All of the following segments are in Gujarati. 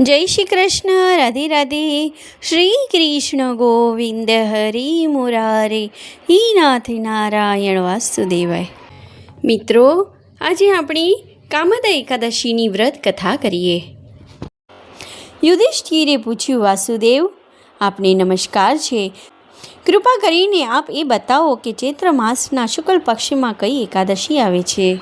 જય શ્રી કૃષ્ણ, રાધે રાધે. શ્રી કૃષ્ણ ગોવિંદ હરિ મુરારે. હી નાથ નારાયણ વાસુદેવાય. મિત્રો, આજે આપણી કામદા એકાદશીની વ્રત કથા કરીએ. યુધિષ્ઠિરે પૂછ્યું, વાસુદેવ, આપને નમસ્કાર છે. કૃપા કરીને આપ એ બતાવો કે ચૈત્ર માસના શુક્લ પક્ષમાં કઈ એકાદશી આવે છે?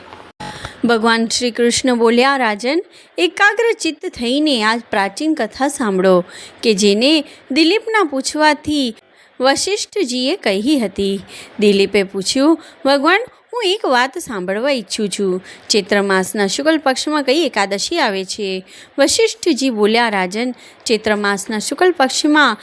ભગવાન શ્રી કૃષ્ણ બોલ્યા, રાજન, એકાગ્ર ચિત્ત થઈને આ પ્રાચીન કથા સાંભળો, કે જેને દિલીપના પૂછવાથી વશિષ્ઠજીએ કહી હતી. દિલીપે પૂછ્યું, ભગવાન, હું એક વાત સાંભળવા ઈચ્છું છું. ચૈત્ર માસના શુક્લ પક્ષમાં કઈ એકાદશી આવે છે? વશિષ્ઠજી બોલ્યા, રાજન, ચૈત્ર માસના શુક્લ પક્ષમાં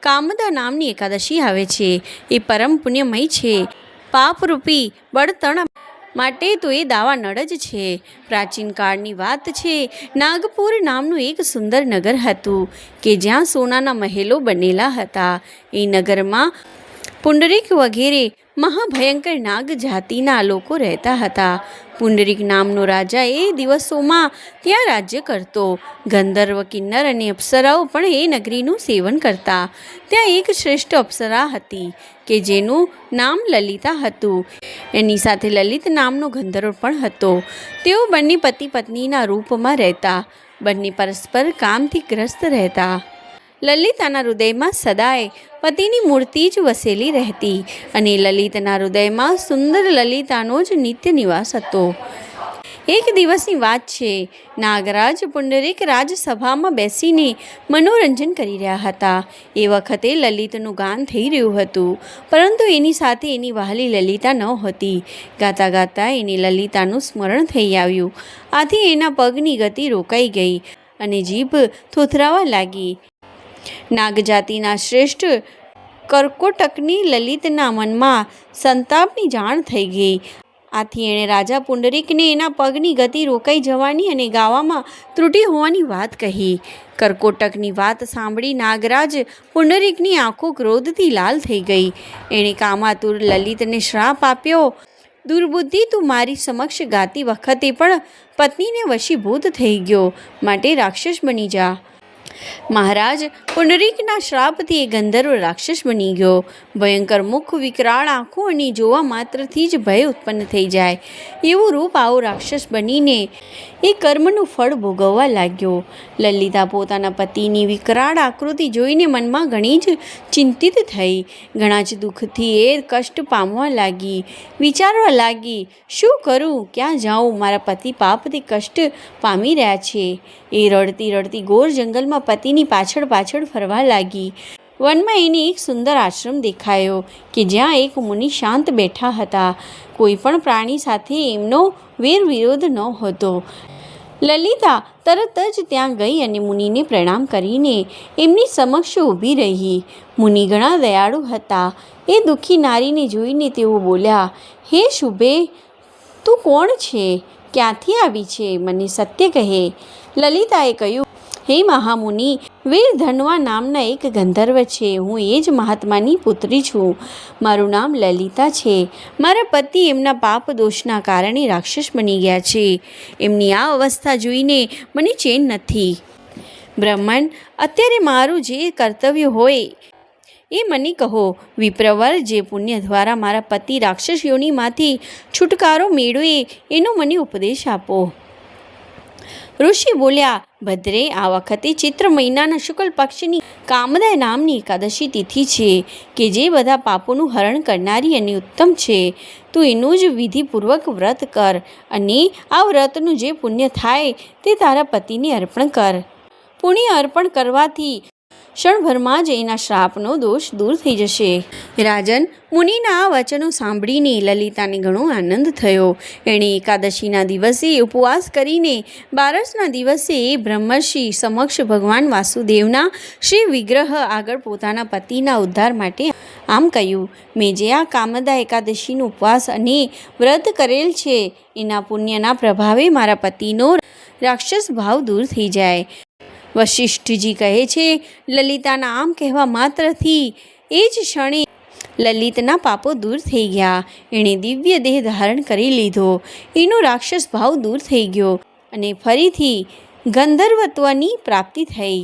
કામદા નામની એકાદશી આવે છે. એ પરમ પુણ્યમય છે. પાપરૂપી બળતણ માટે તો એ દાવા નડ જ છે. પ્રાચીન કાળની વાત છે, નાગપુર નામનું એક સુંદર નગર હતું કે જ્યાં સોનાના મહેલો બનેલા હતા. એ નગરમાં પુંડરીક વગેરે મહાભયંકર નાગ જાતિના લોકો રહેતા હતા. પુંડરીક નામનો રાજા એ દિવસોમાં ત્યાં રાજ્ય કરતો. ગંધર્વ કિન્નર અને અપ્સરાઓ પણ એ નગરીનું સેવન કરતા. ત્યાં એક શ્રેષ્ઠ અપ્સરા હતી કે જેનું નામ લલિતા હતું. એની સાથે લલિત નામનો ગંધર્વ પણ હતો. તેઓ બંને પતિ પત્નીના રૂપમાં રહેતા. બંને પરસ્પર કામથી ગ્રસ્ત રહેતા. લલિતાના હૃદયમાં સદાય પતિની મૂર્તિ જ વસેલી રહેતી અને લલિતના હૃદયમાં સુંદર લલિતાનો જ નિત્ય નિવાસ હતો. એક દિવસની વાત છે, નાગરાજ પુંડરીક રાજસભામાં બેસીને મનોરંજન કરી રહ્યા હતા. એ વખતે લલિતનું ગાન થઈ રહ્યું હતું, પરંતુ એની સાથે એની વહાલી લલિતા ન હતી. ગાતા ગાતા એને લલિતાનું સ્મરણ થઈ આવ્યું. આથી એના પગની ગતિ રોકાઈ ગઈ અને જીભ થોથરાવા લાગી. નાગજાતિના શ્રેષ્ઠ કર્કોટકની લલિતના મનમાં સંતાપની જાણ થઈ ગઈ. આથી એણે રાજા પુંડરીકને એના પગની ગતિ રોકાઈ જવાની અને ગાવામાં ત્રુટી હોવાની વાત કહી. કર્કોટકની વાત સાંભળી નાગરાજ પુંડરીકની આંખો ક્રોધથી લાલ થઈ ગઈ. એણે કામાતુર લલિતને શ્રાપ આપ્યો, દુર્બુદ્ધિ તું મારી સમક્ષ ગાતી વખતે પણ પત્નીને વશીભૂત થઈ ગયો. માટે રાક્ષસ બની જા. મહારાજ, પુનરીકના શ્રાપથી એ ગંધર્વ રાક્ષસ બની ગયો. ભયંકર મુખ વિકરાળ આંખો અને જોવા માત્રથી જ ભય ઉત્પન્ન થઈ જાય. એવું રૂપ આવો રાક્ષસ બનીને એ કર્મનું ફળ ભોગવવા લાગ્યો. લલિતા પોતાના પતિની વિકરાળ આકૃતિ જોઈને મનમાં ઘણી જ ચિંતિત થઈ. ઘણા જ દુઃખથી એ કષ્ટ પામવા લાગી. વિચારવા લાગી, શું કરું? ક્યાં જાઉં? મારા પતિ પાપથી કષ્ટ પામી રહ્યા છે. એ રડતી રડતી ગોર જંગલમાં પતિની પાછળ પાછળ ફરવા લાગી. વનમાં એને એક સુંદર આશ્રમ દેખાયો કે જ્યાં એક મુનિ શાંત બેઠા હતા. કોઈ પણ પ્રાણી સાથે એમનો વેર વિરોધ ન હતો. લલિતા તરત જ ત્યાં ગઈ અને મુનિને પ્રણામ કરીને એમની સમક્ષ ઊભી રહી. મુનિ ઘણા દયાળુ હતા. એ દુઃખી નારીને જોઈને તેઓ બોલ્યા, હે શુભે, તું કોણ છે? ક્યાંથી આવી છે? મને સત્ય કહે. લલિતાએ કહ્યું, હે મહામુનિ, વીર ધનવા નામના એક ગંધર્વ છે. હું એ જ મહાત્માની પુત્રી છું. મારું નામ લલિતા છે. મારા પતિ એમના પાપ દોષના કારણે રાક્ષસ બની ગયા છે. એમની આ અવસ્થા જોઈને મને ચેન નથી. બ્રહ્મણ, અત્યારે મારું જે કર્તવ્ય હોય એ મને કહો. વિપ્રવર જે પુણ્ય દ્વારા મારા પતિ રાક્ષસ યોનિમાંથી છુટકારો મેળવે એનો મને ઉપદેશ આપો. ઋષિ બોલ્યા, ભદ્રે, આ વખતે ચૈત્ર મહિનાના શુક્લ પક્ષની કામદા નામની એકાદશી તિથિ છે, કે જે બધા પાપોનું હરણ કરનારી અને ઉત્તમ છે. તું એનું જ વિધિપૂર્વક વ્રત કર અને આ વ્રતનું જે પુણ્ય થાય તે તારા પતિને અર્પણ કર. પુણ્ય અર્પણ કરવાથી ક્ષણભરમાં જ એના શ્રાપનો દોષ દૂર થઈ જશે. રાજન મુનિના આ વચનો સાંભળીને લલિતાને ઘણો આનંદ થયો. એણે એકાદશીના દિવસે ઉપવાસ કરીને બારસના દિવસે બ્રહ્મર્ષિ સમક્ષ ભગવાન વાસુદેવના શ્રી વિગ્રહ આગળ પોતાના પતિના ઉદ્ધાર માટે આમ કહ્યું, મેં જે આ કામદા એકાદશીનો ઉપવાસ અને વ્રત કરેલ છે, એના પુણ્યના પ્રભાવે મારા પતિનો રાક્ષસ ભાવ દૂર થઈ જાય. વશિષ્ઠજી કહે છે, લલિતાના આમ કહેવા માત્રથી એ જ ક્ષણે લલિતના પાપો દૂર થઈ ગયા. એણે દિવ્ય દેહ ધારણ કરી લીધો. એનો રાક્ષસ ભાવ દૂર થઈ ગયો અને ફરીથી ગંધર્વત્વની પ્રાપ્તિ થઈ.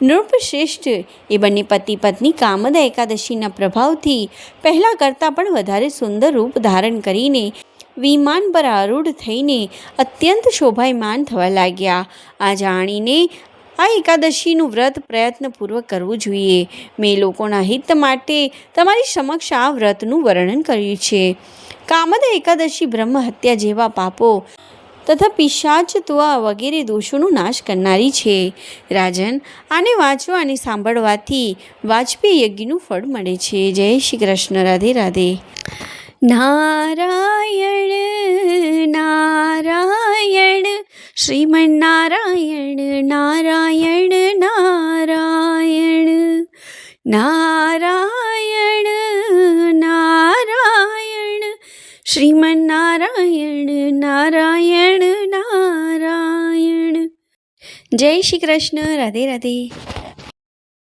નૃપશ્રેષ્ઠ એ બંને પતિ પત્ની કામદા એકાદશીના પ્રભાવથી પહેલાં કરતાં પણ વધારે સુંદર રૂપ ધારણ કરીને વિમાન પર આરૂઢ થઈને અત્યંત શોભાયમાન થવા લાગ્યા. આ જાણીને આ એકાદશીનું વ્રત પ્રયત્નપૂર્વક કરવું જોઈએ. મેં લોકોના હિત માટે તમારી સમક્ષ આ વ્રતનું વર્ણન કર્યું છે. કામદ એકાદશી બ્રહ્મ હત્યા જેવા પાપો તથા પિશાચત્વ વગેરે દોષોનો નાશ કરનારી છે. રાજન, આને વાંચવા અને સાંભળવાથી વાજપેયી યજ્ઞનું ફળ મળે છે. જય શ્રી કૃષ્ણ. રાધે રાધે. નારાયણ નારાયણ, શ્રીમન નારાયણ નારાયણ. નારાયણ નારાયણ શ્રીમન્નારાયણ નારાયણ નારાયણ જય શ્રી કૃષ્ણ રાધે રાધે